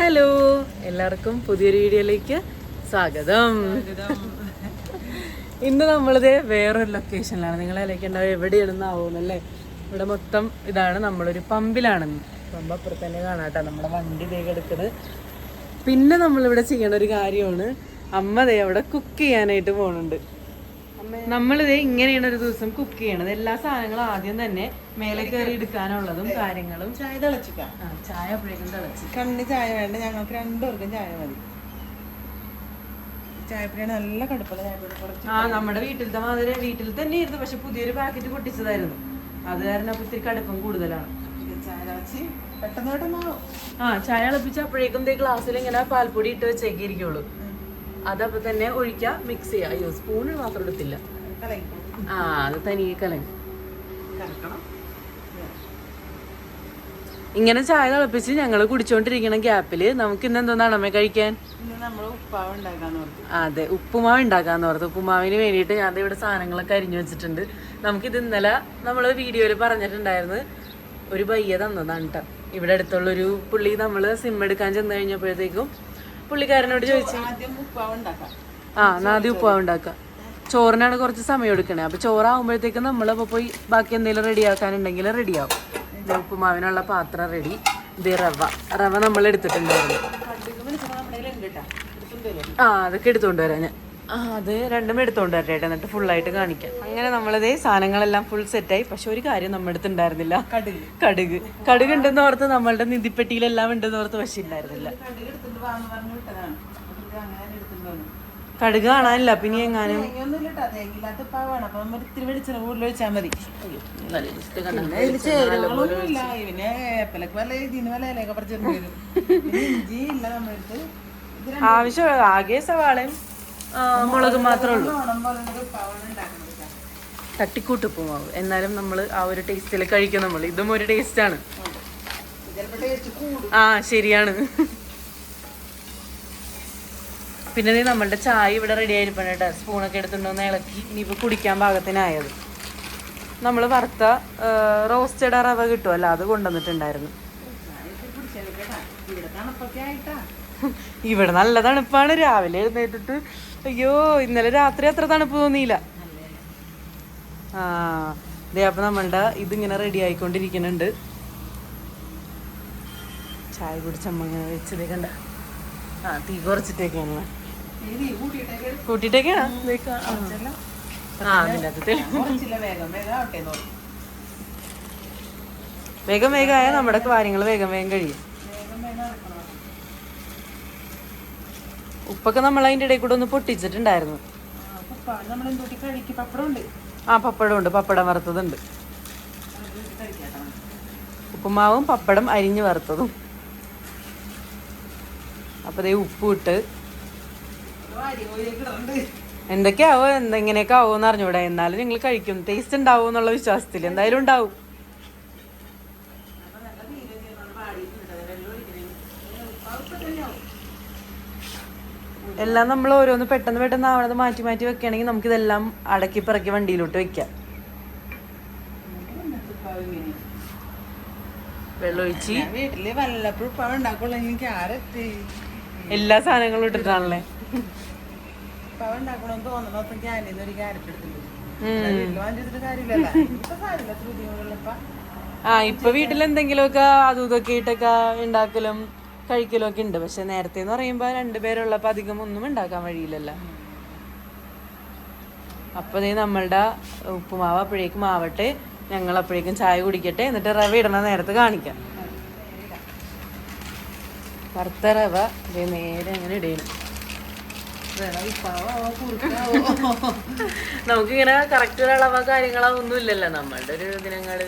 Hello എല്ലാവർക്കും പുതിയൊരു വീഡിയോയിലേക്ക് സ്വാഗതം. ഇന്ന് നമ്മളിത് വേറൊരു ലൊക്കേഷനിലാണ് നിങ്ങളെ ഉണ്ടാവും എവിടെയാണെന്നാവുമല്ലേ ഇവിടെ മൊത്തം ഇതാണ് നമ്മളൊരു പമ്പിലാണെന്ന്. പമ്പ് അപ്പുറത്ത് തന്നെ കാണാട്ടോ നമ്മുടെ വണ്ടി വേഗം എടുക്കുന്നത് പിന്നെ നമ്മളിവിടെ ചെയ്യണ ഒരു കാര്യമാണ് അമ്മ ദേ അവിടെ കുക്ക് ചെയ്യാനായിട്ട് പോകുന്നുണ്ട് നമ്മളിത് ഇങ്ങനെയാണ് ഒരു ദിവസം കുക്ക് ചെയ്യണത്. എല്ലാ സാധനങ്ങളും ആദ്യം തന്നെ മേലെ കയറി എടുക്കാനുള്ളതും കാര്യങ്ങളും. ചായ തിളച്ചിക്കാം. ചായ അപ്പോഴേക്കും തിളച്ച്. കണ്ണിന് ചായ വേണ്ട ഞങ്ങൾക്ക് രണ്ടുപേർക്കും ചായ മതി. നല്ല കടുപ്പുള്ള ചായപ്പൊടി. ആ നമ്മുടെ വീട്ടിലത്തെ മാതിരി വീട്ടിൽ തന്നെ ഇരുന്നു പക്ഷെ പുതിയൊരു പാക്കറ്റ് പൊട്ടിച്ചതായിരുന്നു. അത് കാരണം അപ്പൊ ഇത്തിരി കടുപ്പം കൂടുതലാണ്. ചായ തിളച്ച് പെട്ടെന്ന് പെട്ടെന്ന് ആ ചായ തിളപ്പിച്ച് അപ്പോഴേക്കും ഗ്ലാസ്സിൽ ഇങ്ങനെ പാൽപ്പൊടി ഇട്ട് വെച്ചേക്ക് ഇരിക്കുള്ളൂ അതപ്പോ തന്നെ ഒഴിക്കുക മിക്സ് ചെയ്യുക അയ്യോ സ്പൂണ് മാത്രം എടുത്തില്ല. ആ അത് തനിയെ കലങ്ങി ഇങ്ങനെ ചായ തിളപ്പിച്ച് ഞങ്ങൾ കുടിച്ചോണ്ടിരിക്കണ ഗ്യാപ്പിൽ നമുക്ക് ഇന്ന് എന്തോന്നാണ് അമ്മ കഴിക്കാൻ? അതെ ഉപ്പുമാവ് ഉണ്ടാക്കാന്ന് ഓർത്ത്. ഉപ്പുമാവിന് വേണ്ടിയിട്ട് ഞാൻ ഇവിടെ സാധനങ്ങളൊക്കെ അരിഞ്ഞു വെച്ചിട്ടുണ്ട്. നമുക്ക് ഇത് ഇന്നലെ നമ്മൾ വീഡിയോയിൽ പറഞ്ഞിട്ടുണ്ടായിരുന്നു. ഒരു ബയ്യ തന്നതാണ് കേട്ടോ അടുത്തുള്ള ഒരു പുള്ളി നമ്മൾ സിം എടുക്കാൻ ചെന്ന് കഴിഞ്ഞപ്പോഴത്തേക്കും പുള്ളിക്കാരനോട് ചോദിച്ചു. ആ എന്നാ ആദ്യം ഉപ്പാവ് ഉണ്ടാക്കാം. ചോറിനാണ് കുറച്ച് സമയം എടുക്കണേ. അപ്പൊ ചോറാകുമ്പോഴത്തേക്കും നമ്മളപ്പോൾ പോയി ബാക്കി എന്തെങ്കിലും റെഡിയാക്കാനുണ്ടെങ്കിൽ റെഡിയാവും. ആവും ഉപ്പുമാവിനുള്ള പാത്രം റെഡി ഇത് റവ. റവ നമ്മൾ എടുത്തിട്ടുണ്ടായിരുന്നു ആ അതൊക്കെ എടുത്തുകൊണ്ട് വരാം ഞാൻ. അത് രണ്ടും എടുത്തോണ്ട് വരട്ടെ എന്നിട്ട് ഫുള്ളായിട്ട് കാണിക്കാം. അങ്ങനെ നമ്മളിതേ സാധനങ്ങളെല്ലാം ഫുൾ സെറ്റായി പക്ഷെ ഒരു കാര്യം നമ്മുടെ അടുത്ത് ഉണ്ടായിരുന്നില്ല. കടുക്. കടുക്. കടുക് ഉണ്ടെന്ന് ഓർത്ത് നമ്മളുടെ നിധിപ്പെട്ടിയിലെല്ലാം ഉണ്ടെന്ന് ഓർത്ത് പക്ഷെ ഉണ്ടായിരുന്നില്ല കടുക് കാണാനില്ല പിന്നെ എങ്ങാനും ആവശ്യം ആകെ സവാളയും മുളകും മാത്രമേ ഉള്ളൂ. തട്ടിക്കൂട്ട് ഉപ്പുമാവ് എന്നാലും നമ്മൾ ആ ഒരു ടേസ്റ്റിൽ കഴിക്കും നമ്മൾ ഇതും ഒരു ടേസ്റ്റാണ് ആ ശരിയാണ്. പിന്നെ നീ നമ്മളുടെ ചായ ഇവിടെ റെഡി ആയിരിക്കണം കേട്ടോ. സ്പൂണൊക്കെ എടുത്തുകൊണ്ടൊന്ന് ഇളക്കി. ഇനിയിപ്പോൾ കുടിക്കാൻ പാകത്തിനായത്. നമ്മൾ വറുത്ത റോസ്റ്റഡ് റവ കിട്ടുമല്ലോ അത് കൊണ്ടുവന്നിട്ടുണ്ടായിരുന്നു. ഇവിടെ നല്ല തണുപ്പാണ്. രാവിലെ എഴുന്നേറ്റിട്ട് അയ്യോ ഇന്നലെ രാത്രി അത്ര തണുപ്പ് തോന്നിയില്ല. ആ ദേ അപ്പം നമ്മളുടെ ഇതിങ്ങനെ റെഡി ആയിക്കൊണ്ടിരിക്കുന്നുണ്ട്. ചായ കുടിച്ചമ്മ ഇങ്ങനെ വെച്ചതേ കണ്ട. ആ തീ കുറച്ചിട്ടേക്കാണ്. കൂട്ടിട്ടേക്കാണ് വേഗം വേഗം ആയാൽ നമ്മുടെ കാര്യങ്ങൾ വേഗം വേഗം കഴിയും വേഗം വേഗം ആക്കണം. ഉപ്പൊക്കെ നമ്മൾ അതിന്റെ ഇടയിൽ കൂടെ ഒന്ന് പൊട്ടിച്ചിട്ടുണ്ടായിരുന്നു. ആ, പപ്പടം ഉണ്ട് പപ്പടം വറുത്തതുണ്ട്. ഉപ്പുമാവും പപ്പടം അരിഞ്ഞു വറുത്തതും. അപ്പോൾ ദേ ഉപ്പ് ഇട്ട്. അരി കോയിലേക്ക് ഇടുന്നുണ്ട് എന്തൊക്കെയാവോ എന്തെങ്ങനെയൊക്കെ ആവോ എന്ന് അറിഞ്ഞൂടെ. എന്നാലും നിങ്ങൾ കഴിക്കും. ടേസ്റ്റ് ഉണ്ടാവും എന്നുള്ള വിശ്വാസത്തിൽ എന്തായാലും ഉണ്ടാവും അപ്പൊ നല്ല തീരെ ചെയ്യണം പാടിയിട്ടുണ്ട് വെള്ളം ഒഴിക്കണേ ഉപ്പാവ് തന്നെയാവും എല്ലാം നമ്മൾ ഓരോന്ന് പെട്ടെന്ന് പെട്ടെന്ന് ആവണത് മാറ്റി മാറ്റി വെക്കുകയാണെങ്കിൽ നമുക്കിതെല്ലാം അടക്കി പിറക്കി വണ്ടിയിലോട്ട് വെക്കാം. ഉപ്പാവ് ഇങ്ങനെ വെള്ളം ഒഴിച്ച്. ഞാൻ വീട്ടിൽ വല്ലപ്പോഴും ഉണ്ടാക്കുള്ളൂ. എനിക്ക് ആരെത്തി എല്ലാ സാധനങ്ങളും ഇട്ടിട്ടാണല്ലേ? ഉണ്ടാക്കണമെന്ന് ക്യാന്റീന്ന് ഒരു ക്യാരറ്റ് എടുത്തിട്ടുണ്ട്. ആ ഇപ്പൊ വീട്ടിൽ എന്തെങ്കിലുമൊക്കെ അതും ഇതൊക്കെ ഇട്ടൊക്കെ ഉണ്ടാക്കലും കഴിക്കലും ഒക്കെ ഉണ്ട്. പക്ഷെ നേരത്തെ എന്ന് പറയുമ്പോൾ രണ്ടുപേരുള്ളപ്പോൾ അധികം ഒന്നും ഉണ്ടാക്കാൻ വഴിയില്ലല്ലോ. അപ്പൊ നീ നമ്മളുടെ ഉപ്പുമാവ് അപ്പോഴേക്കും ആവട്ടെ ഞങ്ങൾ അപ്പോഴേക്കും ചായ കുടിക്കട്ടെ എന്നിട്ട് റവ ഇടണ നേരത്തെ കാണിക്കാം. വറുത്ത റവ ദേ നേരെ അങ്ങനെ ഇടണം. നമുക്ക് നമുക്കിങ്ങനെ കറക്റ്റ് ഒരു അളവോ കാര്യങ്ങളോ ഒന്നും ഇല്ലല്ലോ നമ്മളുടെ ഒരു ദിനങ്ങൾ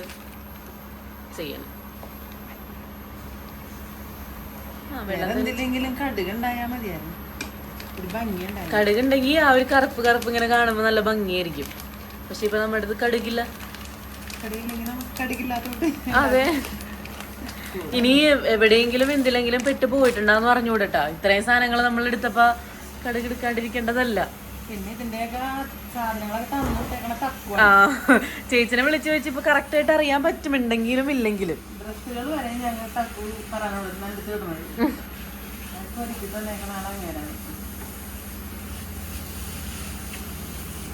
ചെയ്യണം ആ, വെള്ളം വേറെ എന്തില്ലെങ്കിലും കടുക് ഉണ്ടായാ മതിയായിരുന്നു. ഒരു ഭംഗി ഉണ്ടായിരുന്നു. കടുകുണ്ടെങ്കിൽ ആ ഒരു കറുപ്പ് കറുപ്പ് ഇങ്ങനെ കാണുമ്പോൾ നല്ല ഭംഗിയായിരിക്കും. പക്ഷെ ഇപ്പൊ നമ്മുടെ അടുത്ത് കടുകില്ല. അതെ. ഇനി എവിടെയെങ്കിലും എന്തിലെങ്കിലും പെട്ടു പോയിട്ടുണ്ടാന്ന് പറഞ്ഞുകൂടട്ടാ. ഇത്രയും സാധനങ്ങൾ നമ്മൾ എടുത്തപ്പോ കടുക് ആ ചേച്ചിനെ വിളിച്ചു വെച്ച് ഇപ്പൊ കറക്റ്റ് ആയിട്ട് അറിയാൻ പറ്റുമുണ്ടെങ്കിലും ഇല്ലെങ്കിലും.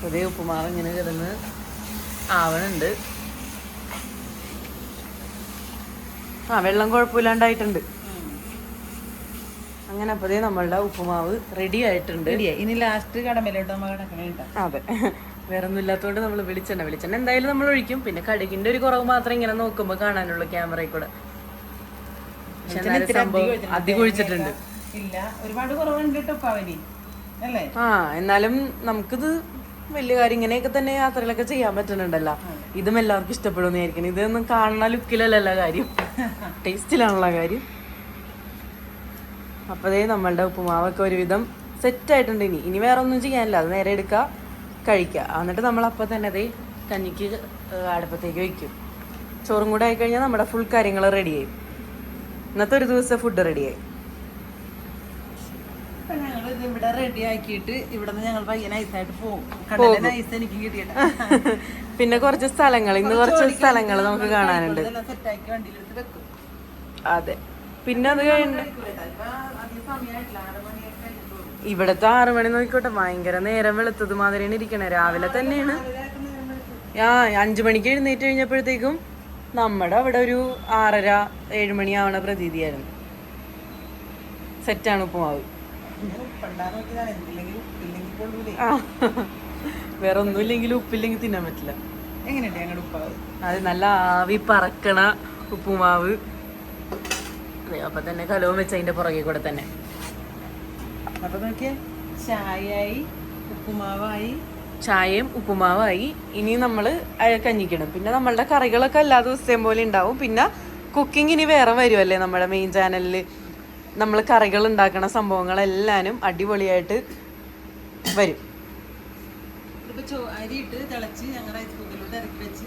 പുതിയ ഉപ്പുമാവ് ഇങ്ങനെ കിടന്ന് ആവണുണ്ട്. ആ വെള്ളം കുഴപ്പമില്ലാണ്ടായിട്ടുണ്ട്. അങ്ങനെ അപ്പോഴേ നമ്മളുടെ ഉപ്പുമാവ് റെഡി ആയിട്ടുണ്ട്. ഇനി ലാസ്റ്റ് കടമ്പലോട്ട് നമ്മൾ കിടക്കണേണ്ട അതെ. വേറെ ഒന്നും ഇല്ലാത്തതുകൊണ്ട് നമ്മൾ വെളിച്ചെണ്ണ വെളിച്ചെണ്ണ. എന്തായാലും നമ്മൾ ഒഴിക്കും. പിന്നെ കടുകിന്റെ ഒരു കുറവ് മാത്രം ഇങ്ങനെ നോക്കുമ്പോൾ കാണാനുള്ളൂ ക്യാമറയിൽ കൂടെ. പക്ഷെ സംഭവം അധികം ഒഴിച്ചിട്ടുണ്ട്. ഇല്ല. ഒരുപാട് കുറവുണ്ട് കേട്ടോ ആ എന്നാലും നമുക്കിത് വലിയ കാര്യം ഇങ്ങനെയൊക്കെ തന്നെ യാത്രകളൊക്കെ ചെയ്യാൻ പറ്റുന്നുണ്ടല്ലോ. ഇതും എല്ലാവർക്കും ഇഷ്ടപ്പെടുമെന്ന് വിചാരിക്കണം ഇതൊന്നും കാണുന്ന ലുക്കിലല്ലല്ല കാര്യം. ടേസ്റ്റിലാണുള്ള കാര്യം. അപ്പതേ നമ്മളുടെ ഉപ്പുമാവൊക്കെ ഒരുവിധം സെറ്റ് ആയിട്ടുണ്ട് ഇനി. ഇനി വേറെ ഒന്നും ചെയ്യാനില്ല. അത് നേരെ എടുക്കുക കഴിക്കുക എന്നിട്ട് നമ്മൾ അപ്പം തന്നെ അതേ കഞ്ഞിക്ക് അടുപ്പത്തേക്ക് വയ്ക്കും ചോറും കൂടെ ആയിക്കഴിഞ്ഞാൽ നമ്മുടെ ഫുൾ കാര്യങ്ങൾ റെഡിയായി ഇന്നത്തെ ഒരു ദിവസം ഫുഡ് റെഡിയായി ഇത് ഇവിടെ റെഡി ആക്കിയിട്ട് ഇവിടെ നിന്ന് ഞങ്ങൾ പയ്യെ നൈസായിട്ട് പോകും. നൈസ് എനിക്ക് കിട്ടിയിട്ട് പിന്നെ കുറച്ച് സ്ഥലങ്ങൾ. ഇന്ന് കുറച്ച് സ്ഥലങ്ങൾ നമുക്ക് കാണാനുണ്ട്. അതെ. പിന്നെ അത് കഴിഞ്ഞ് ഇവിടത്തെ ആറു മണി നോക്കിക്കോട്ടെ. ഭയങ്കര നേരം വെളുത്തത് മാതിരിയാണ് ഇരിക്കണേ. രാവിലെ തന്നെയാണ്. ആ അഞ്ചു മണിക്ക് എഴുന്നേറ്റ് കഴിഞ്ഞപ്പോഴത്തേക്കും നമ്മുടെ അവിടെ ഒരു ആറര ഏഴ് മണി ആവണ പ്രതീതിയായിരുന്നു. സെറ്റാണ് ഉപ്പുമാവ് വേറെ ഒന്നുമില്ലെങ്കിലും ഉപ്പില്ലെങ്കിൽ തിന്നാൻ പറ്റില്ല. എങ്ങനെയുണ്ട് ഞങ്ങളുടെ ഉപ്പാവ്? അത് നല്ല ആവി പറക്കണ ഉപ്പുമാവ്. അതെ അപ്പൊ തന്നെ കലവും വെച്ച് അതിന്റെ പുറകെ കൂടെ തന്നെ. അപ്പൊ നോക്കിയേ ചായയായി ഉപ്പുമാവായി. ചായയും ഉപ്പുമാവായി. ഇനി നമ്മൾ കഞ്ഞിക്കണം. പിന്നെ നമ്മളുടെ കറികളൊക്കെ എല്ലാ ദിവസത്തെയും പോലെ ഉണ്ടാവും. പിന്നെ കുക്കിംഗ് ഇനി വേറെ വരുമല്ലേ നമ്മുടെ മെയിൻ ചാനലിൽ നമ്മൾ കറികൾ ഉണ്ടാക്കണ സംഭവങ്ങളെല്ലാനും അടിപൊളിയായിട്ട് വരും. ഇപ്പൊ ചോ അരി ഇട്ട് തിളച്ച് ഞങ്ങളുടെ റൈസ് ഇറക്കി വെച്ച്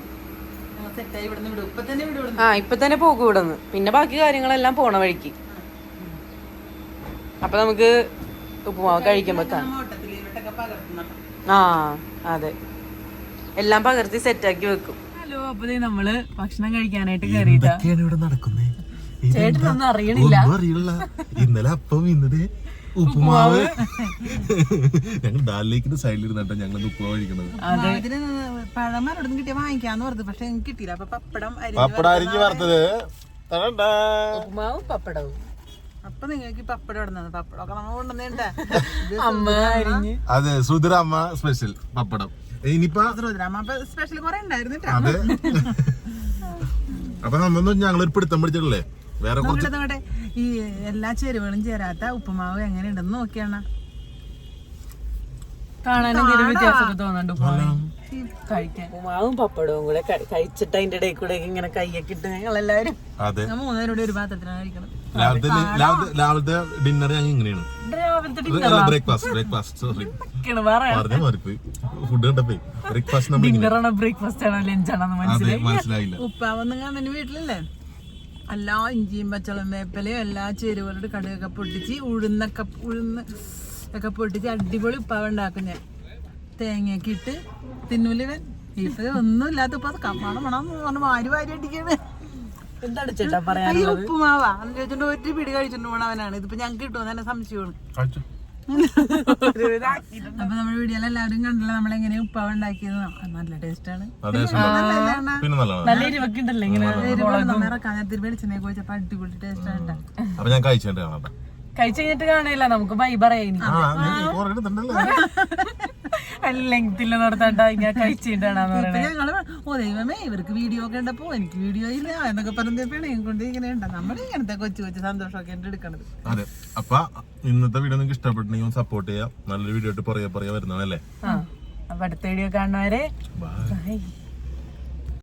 ആ ഇപ്പൊ തന്നെ പോകും ഇവിടെ നിന്ന് പിന്നെ ബാക്കി കാര്യങ്ങളെല്ലാം പോണ വഴിക്ക്. അപ്പൊ നമുക്ക് ഉപ്പുമാവ് കഴിക്കുമ്പോ ആ അതെ. എല്ലാം പകർത്തി സെറ്റാക്കി വെക്കും. ഹലോ അപ്പൊ നമ്മൾ ഭക്ഷണം കഴിക്കാനായിട്ട് കയറിയിട്ടാ എന്തൊക്കെയാണ് ഇവിടെ നടക്കുന്നേ? ചേട്ടനൊന്നും അറിയണില്ല. ഇന്നലെ അപ്പം ഇന്നത് ഉപ്പുമാവ്. ഞങ്ങൾ ഡാലിലേക്കിന്റെ സൈഡിൽ ഇരുന്നിട്ട് ഞങ്ങൾ ഉപ്പുമാവ് കഴിക്കുന്നത് അതിന് പഴം മരോടൊന്നും കിട്ടിയ വാങ്ങിക്കാന്ന് പറഞ്ഞു പക്ഷെ എനിക്ക് കിട്ടിയില്ല. അപ്പൊ പപ്പടം അരിഞ്ഞു പപ്പടം അരിഞ്ഞ് വറുത്തത്. ഉപ്പുമാവും പപ്പടവും. അപ്പൊ നിങ്ങൾക്ക് പപ്പടം ഇടുന്നത് പപ്പടം ഒക്കെ നമ്മൾ അരിഞ്ഞ്. അതെ സ്പെഷ്യൽ പപ്പടം. ഇനിയിപ്പോ അമ്മ സ്പെഷ്യൽ കുറെ ഉണ്ടായിരുന്നു. അതെ. അപ്പൊ നമ്മൾ ഞങ്ങളൊരു പിടുത്തം പിടിച്ചിട്ടില്ലേ? വേറെ കുറച്ച് ഈ എല്ലാ ചേരുവകളും ചേരാത്ത ഉപ്പുമാവ് എങ്ങനെയുണ്ടെന്ന് നോക്കിയാണ് കാണാനും വ്യത്യാസമൊക്കെ തോന്നുന്നുണ്ട് ഉപ്പുമാവ്. കഴിക്കാൻ. ഉപ്പുമാവും പപ്പടവും കൂടെ കഴിച്ചിട്ട് അതിന്റെ ഇടയിൽ കൂടെ ഇങ്ങനെ കൈയൊക്കെ ഇട്ട് ഞങ്ങൾ എല്ലാവരും അതെ. ഞാൻ മൂന്നുപേരുടെ ഒരു പാത്രത്തിലാണ് കഴിക്കണം രാവിലത്തെ ഡിന്നർ ഞങ്ങൾ ഇങ്ങനെയാണ്. ബ്രേക്ക്ഫാസ്റ്റ് ബ്രേക്ക്ഫാസ്റ്റ് സോറി പറഞ്ഞ മാറിപ്പോയി. ഫുഡ് കണ്ടപ്പോ ബ്രേക്ക്ഫാസ്റ്റ് ഡിന്നറാണോ ബ്രേക്ക്ഫാസ്റ്റ് ആണോ ലഞ്ചാണോ മനസ്സിലായില്ല. ഉപ്പാവൊന്നും കാണുന്ന വീട്ടിലല്ലേ? എല്ലാ ഇഞ്ചിയും പച്ചളം വേപ്പലയും എല്ലാ ചേരുവകളുടെ കടുകൊക്കെ പൊട്ടിച്ച് ഉഴുന്നൊക്കെ ഉഴുന്ന് ഒക്കെ പൊട്ടിച്ച് അടിപൊളി ഉപ്പാവ് ഉണ്ടാക്കും ഞാൻ തേങ്ങയൊക്കെ ഇട്ട് തിന്നൂലിവൻ ഇത് ഒന്നും ഇല്ലാത്ത അത് കമ്മണം മണം എന്ന് പറഞ്ഞ് വാരി വാരി അടിക്കണേ. എന്താണ് ചേട്ടാ ഉപ്പുമാവാ. എന്ന് ചോദിച്ചോണ്ട് ഒരു പിടി കഴിച്ചോണ്ട് പോണവനാണ് ഇതിപ്പോ ഞങ്ങൾക്ക് കിട്ടുമോ തന്നെ സംശയമാണ്. അപ്പൊ നമ്മുടെ വീഡിയോയിൽ എല്ലാവരും കണ്ടല്ലോ നമ്മളെങ്ങനെ ഉപ്പാവ് ഉണ്ടാക്കിയത് നല്ല ടേസ്റ്റാണ് നല്ല എരിവൊക്കെ ഉണ്ടല്ലോ ഇങ്ങനെ. നമ്മൾ ഇറക്കാൻ നേരത്തിൽ വെളിച്ചെണ്ണയൊക്കെ വെച്ചപ്പോ അടിപൊളി ടേസ്റ്റാണ് അപ്പൊ ഞാൻ കഴിച്ചിട്ട് കാണാം കഴിച്ചു കഴിഞ്ഞിട്ട് കാണില്ല നമുക്ക് ബൈ പറയാം ഇനി. ആ നീ കുറെ എടുത്തിട്ടുണ്ടല്ലേ. ലെങ്തില്ല നടത്താണ്ട ഇങ്ങനെ കഴിച്ചിട്ടാണെന്ന് പറയണേ. ഞങ്ങൾ ഓ ദൈവമേ ഇവർക്ക് വീഡിയോ ഒക്കെ ഉണ്ടപ്പോ എനിക്ക് വീഡിയോ ഇല്ല എന്നൊക്കെ പറഞ്ഞിട്ട് കൊണ്ട് ഇങ്ങനെ ഉണ്ട്. നമ്മൾ ഇങ്ങനത്തെ കൊച്ചു കൊച്ചു സന്തോഷമൊക്കെ ഉണ്ട് എടുക്കണത്. അതെ. അപ്പൊ ഇന്നത്തെ വീഡിയോ നിങ്ങൾക്ക് ഇഷ്ടപ്പെട്ടെങ്കിൽ സപ്പോർട്ട് ചെയ്യാം. നല്ലൊരു വീഡിയോ ആയിട്ട് പറയാ പറയാ വരുന്നതല്ലേ ആ അപ്പൊ അടുത്ത വീഡിയോ കാണുന്നവരെ ബൈ